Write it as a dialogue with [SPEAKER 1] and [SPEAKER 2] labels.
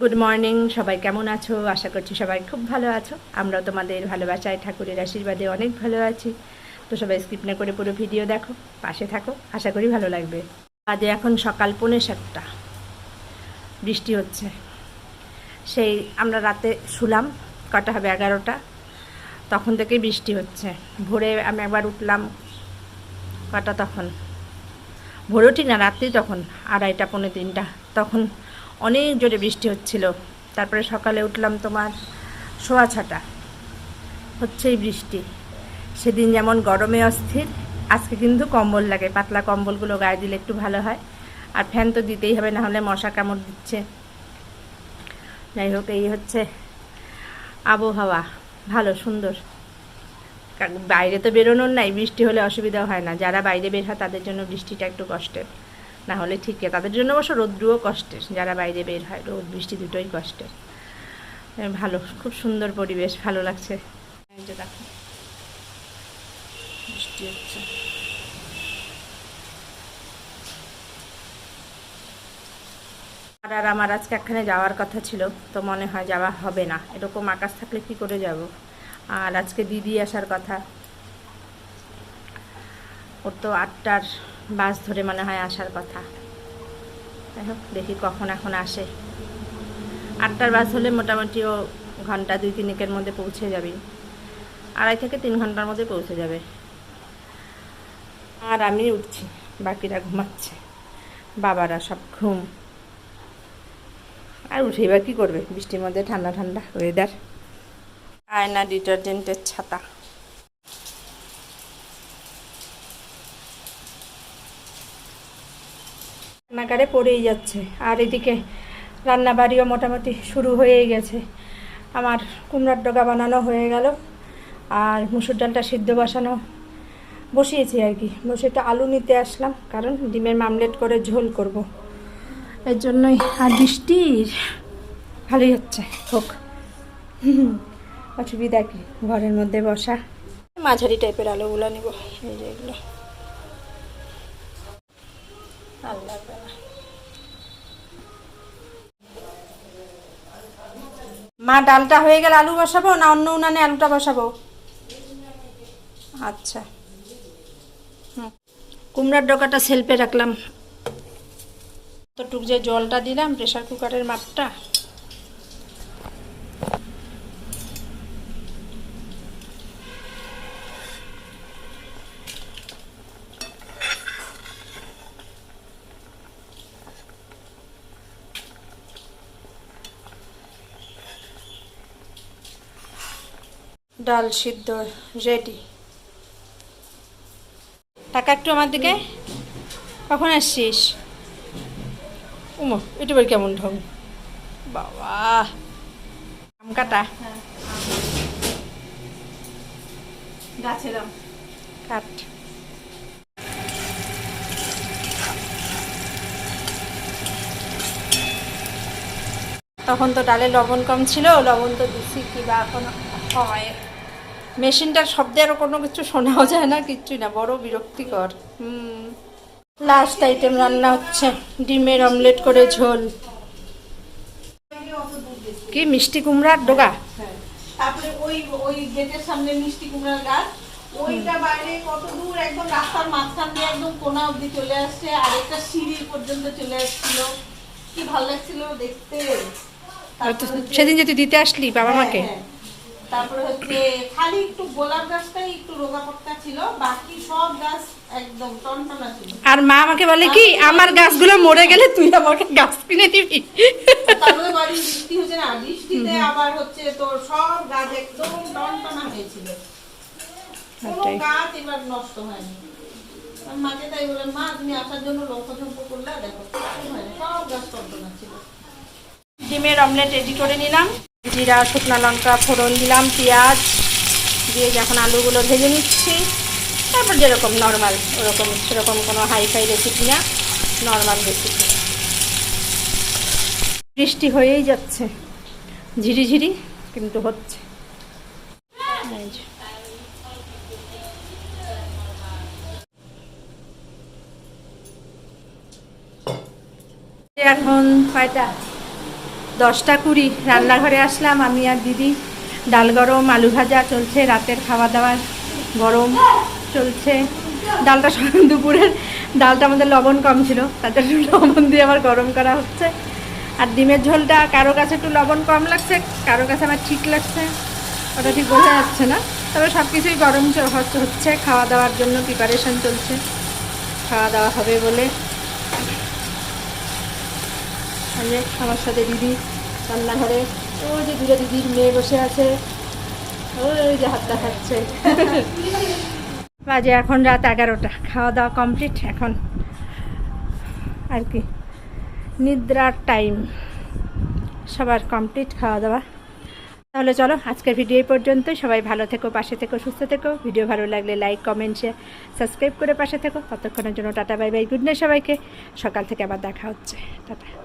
[SPEAKER 1] Good morning সবাই কেমন আছো? আশা করছি সবাই খুব ভালো আছো। আমরাও তোমাদের ভালোবাসায়, ঠাকুরের আশীর্বাদে অনেক ভালো আছি। তো সবাই স্কিপ না করে পুরো ভিডিও দেখো, পাশে থাকো, আশা করি ভালো লাগবে। আজে এখন সকাল পৌনে সাতটা। বৃষ্টি হচ্ছে। সেই আমরা রাতে শুলাম, কটা হবে এগারোটা। তখন থেকেই বৃষ্টি হচ্ছে। ভোরে আমি একবার উঠলাম, কটা তখন? ভোরেও ঠিক না, রাত্রি তখন, আড়াইটা, পৌনে তিনটা। তখন অনেক জোরে বৃষ্টি হচ্ছিল। তারপরে সকালে উঠলাম তোমার সোয়া ছটা। হচ্ছেই বৃষ্টি। সেদিন যেমন গরমে অস্থির, আজকে কিন্তু কম্বল লাগে। পাতলা কম্বলগুলো গায়ে দিলে একটু ভালো হয়। আর ফ্যান তো দিতেই হবে, না হলে মশা কামড় দিচ্ছে। যাই হোক, এই হচ্ছে আবহাওয়া। ভালো, সুন্দর। বাইরে তো বেরোনোর নাই, বৃষ্টি হলে অসুবিধা হয় না। যারা বাইরে বের হয়, তাদের জন্য বৃষ্টিটা একটু কষ্টের। না হলে ঠিক তাদের জন্য অবশ্য রৌদ্রুও কষ্টের। যারা বাইরে বের হয়, রোদ, বৃষ্টি দুটোই কষ্টের। ভালো, খুব সুন্দর পরিবেশ, ভালো লাগছে। আর আমার আজকে একখানে যাওয়ার কথা ছিল, তো মনে হয় যাওয়া হবে না। এরকম আকাশ থাকলে কি করে যাব? আর আজকে দিদি আসার কথা। ওর তো আটটার বাস ধরে মনে হয় আসার কথা। যাই হোক, দেখি কখন এখন আসে। আটটার বাস হলে মোটামুটি ও ঘণ্টা দুই তিনেকের মধ্যে পৌঁছে যাবে। আড়াই থেকে তিন ঘণ্টার মধ্যে পৌঁছে যাবে। আর আমি উঠছি, বাকিরা ঘুমাচ্ছে, বাবারা সব ঘুম। আর উঠেই বা কী করবে? বৃষ্টির মধ্যে ঠান্ডা ঠান্ডা ওয়েদার আয়না ডিটারজেন্টের ছাতা। নাগারে পড়েই যাচ্ছে। আর এদিকে রান্নাবাড়িও মোটামুটি শুরু হয়েই গেছে। আমার কুমড়ার ডগা বানানো হয়ে গেল। আর মুসুর ডালটা সিদ্ধ বসানো বসিয়েছি আর কি। বসে একটু আলু নিতে আসলাম, কারণ ডিমের মামলেট করে ঝোল করব। এর জন্যই আর বৃষ্টির ভালোই হচ্ছে। হোক। অসুবিধা কি? ঘরের মধ্যে বসা। মাঝারি টাইপের আলুগুলো নিব। এই যে এগুলো। আর লাগবে না। মা, ডালটা হয়ে গেলে আলু বসাবো না অন্য উনানে আলুটা বসাবো? আচ্ছা। হুম। কুমড়ার ডোকাটা সেলফে রাখলাম। তো টুক যে জলটা দিলাম প্রেশার কুকারের মাপটা। ডাল সিদ্ধ রেডি টাকা একটু আমার দিকে। কখন আসছিস? উমো এটা বের কেমন ঢং। বাবা। আম কাটা?
[SPEAKER 2] গাছের আম।
[SPEAKER 1] কাট। তখন তো ডালে লবণ কম ছিল লবণ তো দিছি কি বা এখন হয়। মেশিনটার শব্দের কোনো কিছু শোনাও যায় না কিচ্ছুই না বড় বিরক্তিকর। হুম। লাস্ট আইটেম রান্না হচ্ছে ডিমের অমলেট করে ঝোল। কি মিষ্টি কুমড়ার ডোগা?
[SPEAKER 2] হ্যাঁ। তারপরে ওই ওই গেটের সামনে মিষ্টি কুমড়ার গাছ। ওইটা বাইরে কত দূর একদম রাস্তার মাঝখান দিয়ে একদম কোনা অবধি চলে আসছে আর একটা সিঁড়ি পর্যন্ত চলে আসছিল। কি ভালো লাগছিল দেখতে।
[SPEAKER 1] সেদিন যে তুই দিতে আসলি বাবা মাকে?
[SPEAKER 2] হ্যাঁ, হ্যাঁ। তারপরে হচ্ছে খালি একটু গোলাপ গাছটাই একটু রোগা ছিল বাকি সব গাছ একদম টনটনা ছিল।
[SPEAKER 1] আর মা আমাকে বলে কি আমার গাছগুলো মরে গেলে তুই আমাকে গাছ কিনে দিবি।
[SPEAKER 2] তারপরে বাড়ি বৃষ্টি হচ্ছে না বৃষ্টিতে আবার হচ্ছে তোর সব গাছ একদম টনটনা হয়েছিল। কোনো গাছ এবার নষ্ট হয়নি। মাকে তাই বলে মা তুমি আসার জন্য করলে দেখো সব গাছ টনটনা ছিল।
[SPEAKER 1] ডিমের অমলেট রেডি করে নিলাম। জিরা, শুকনো লঙ্কা, ফোড়ন দিলাম, পেঁয়াজ দিয়ে যখন আলুগুলো ভেজে নিচ্ছি। তারপর যেরকম নর্মাল ওরকম, সেরকম কোনো হাই ফাই রেসিপি না নর্মাল রেসিপি বৃষ্টি হয়েই যাচ্ছে। ঝিরিঝিরি কিন্তু হচ্ছে। এখন কয়টা? দশটা কুড়ি। রান্নাঘরে আসলাম, আমি আর দিদি। ডাল গরম, আলু ভাজা চলছে, রাতের খাওয়া দাওয়ার গরম চলছে। ডালটা দুপুরের, ডালটা আমাদের লবণ কম ছিল তাতে লবণ দিয়ে আবার গরম করা হচ্ছে। আর ডিমের ঝোলটা, কারও কাছে একটু লবণ কম লাগছে, কারও কাছে আমার ঠিক লাগছে, ওটা ঠিক বোঝা যাচ্ছে না। তবে সব কিছুই গরম হচ্ছে খাওয়া দাওয়ার জন্য প্রিপারেশন চলছে। খাওয়া দাওয়া হবে বলে যে আমার সাথে দিদি রান্নাঘরে, ওই যে দুটো দিদির মেয়ে বসে আছে। ওই যে হাতটা খাচ্ছে বাজে এখন রাত এগারোটা, খাওয়া দাওয়া কমপ্লিট এখন। আর কি, নিদ্রার টাইম। সবার কমপ্লিট খাওয়া দাওয়া। তাহলে চলো, আজকের ভিডিও এই পর্যন্ত সবাই ভালো থেকো, পাশে থেকো, সুস্থ থেকো। ভিডিও ভালো লাগলে লাইক, কমেন্ট শেয়ার সাবস্ক্রাইব করে পাশে থেকো। ততক্ষণের জন্য tata, bye bye, good night সবাইকে। সকাল থেকে আবার দেখা হচ্ছে। টাটা।